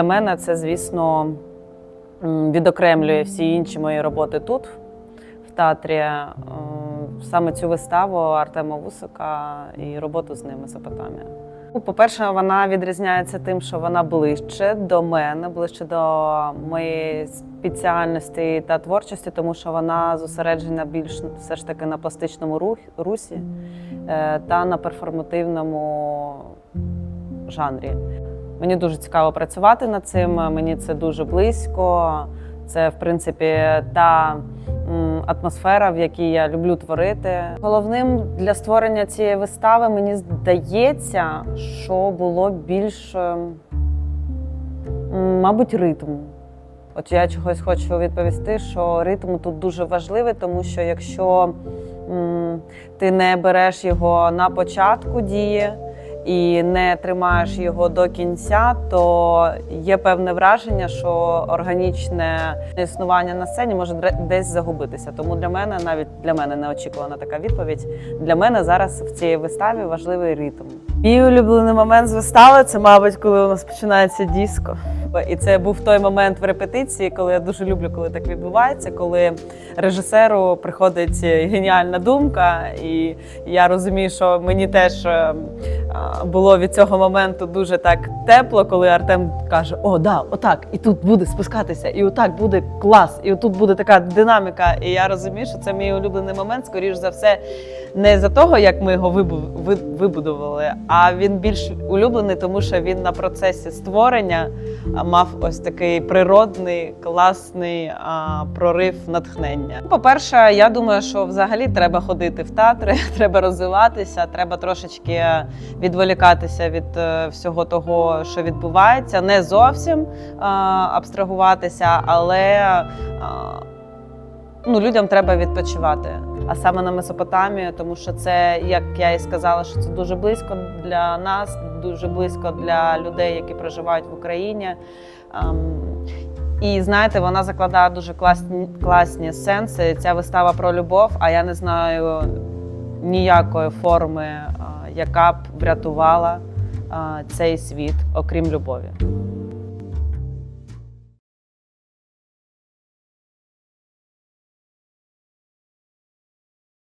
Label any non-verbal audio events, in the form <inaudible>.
Для мене це, звісно, відокремлює всі інші мої роботи тут, в театрі. Е, Саме цю виставу Артема Вусика і роботу з ними Месопотамія. Ну, По-перше, вона відрізняється тим, що вона ближче до мене, ближче до моєї спеціальності та творчості, тому що вона зосереджена більш все ж таки на пластичному рух- русі е, та на перформативному жанрі. Мені дуже цікаво працювати над цим. Мені це дуже близько. Це, в принципі, та атмосфера, в якій я люблю творити. Головним для створення цієї вистави мені здається, що було більш, ем, мабуть, ритму. От я чогось хочу відповісти, що ритм тут дуже важливий, тому що якщо ти не береш його на початку дії і не тримаєш його до кінця, то є певне враження, що органічне існування на сцені може десь загубитися. Тому для мене, навіть для мене неочікувана така відповідь. Для мене зараз в цій виставі важливий ритм. Мій улюблений момент з вистави це, мабуть, коли у нас починається диско. І це був той момент в репетиції, коли я дуже люблю, коли так відбувається, коли режисеру приходить геніальна думка, і я розумію, що мені теж е, було від цього моменту дуже так тепло, коли Артем каже: О, да, отак, і тут буде спускатися, і отак буде клас, і тут буде така динаміка. І я розумію, що це мій улюблений момент, скоріш за все, не за того, як ми його вибу- вибудували, а він більш улюблений, тому що він на процесі створення мав ось такий природний, класний а, прорив натхнення. По-перше, я думаю, що взагалі треба ходити в театри, <laughs> треба розвиватися, треба трошечки відволікатися від е, всього того, що відбувається, не зовсім а, абстрагуватися, але а, ну, людям треба відпочивати. А саме на Месопотамію, тому що це, як я і сказала, що це дуже близько для нас, дуже близько для людей, які проживають в Україні. Ем, І знаєте, вона закладає дуже класні, класні сенси. Ця вистава про любов, а я не знаю ніякої форми, а, яка б врятувала а, цей світ, окрім любові.